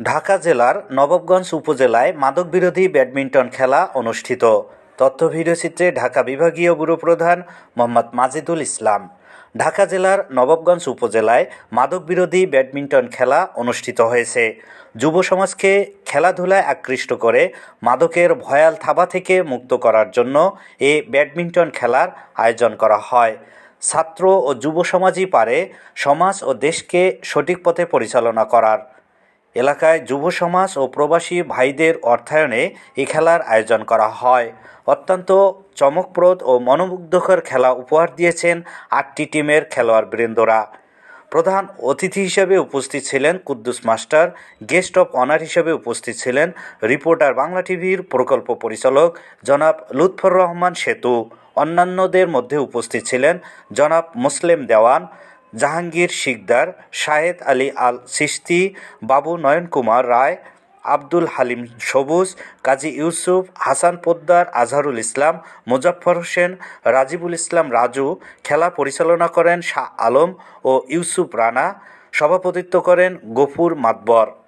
ঢাকা জেলার নবাবগঞ্জ উপজেলায় মাদকবিরোধী ব্যাডমিন্টন খেলা অনুষ্ঠিত। তথ্য ভিডিওচিত্রে ঢাকা বিভাগীয় ব্যুরো প্রধান মোহাম্মদ মাজেদুল ইসলাম। ঢাকা জেলার নবাবগঞ্জ উপজেলায় মাদকবিরোধী ব্যাডমিন্টন খেলা অনুষ্ঠিত হয়েছে। যুব সমাজকে খেলাধুলায় আকৃষ্ট করে মাদকের ভয়াল থাবা থেকে মুক্ত করার জন্য এ ব্যাডমিন্টন খেলার আয়োজন করা হয়। ছাত্র ও যুব সমাজই পারে সমাজ ও দেশকে সঠিক পথে পরিচালনা করার। এলাকায় যুব সমাজ ও প্রবাসী ভাইদের অর্থায়নে এই খেলার আয়োজন করা হয়। অত্যন্ত চমকপ্রদ ও মনোমুগ্ধকর খেলা উপহার দিয়েছেন আটটি টিমের খেলোয়াড় বৃন্দরা প্রধান অতিথি হিসেবে উপস্থিত ছিলেন Kuddus master, guest of honour হিসেবে উপস্থিত ছিলেন রিপোর্টার বাংলা টিভির প্রকল্প পরিচালক জনাব লুৎফর রহমান সেতু। অন্যান্যদের মধ্যে উপস্থিত ছিলেন জনাব মুসলিম দেওয়ান জাহাঙ্গীর শিকদার, শাহেদ আলী আল সিস্তি বাবু নয়ন কুমার রায়, আব্দুল হালিম সবুজ, কাজী ইউসুফ, হাসান পোদ্দার, আজহারুল ইসলাম মুজাফর হোসেন, রাজিবুল ইসলাম রাজু, খেলা পরিচালনা করেন শাহ আলম ও ইউসুফ রানা, সভাপতিত্ব করেন গফুর মাতবর।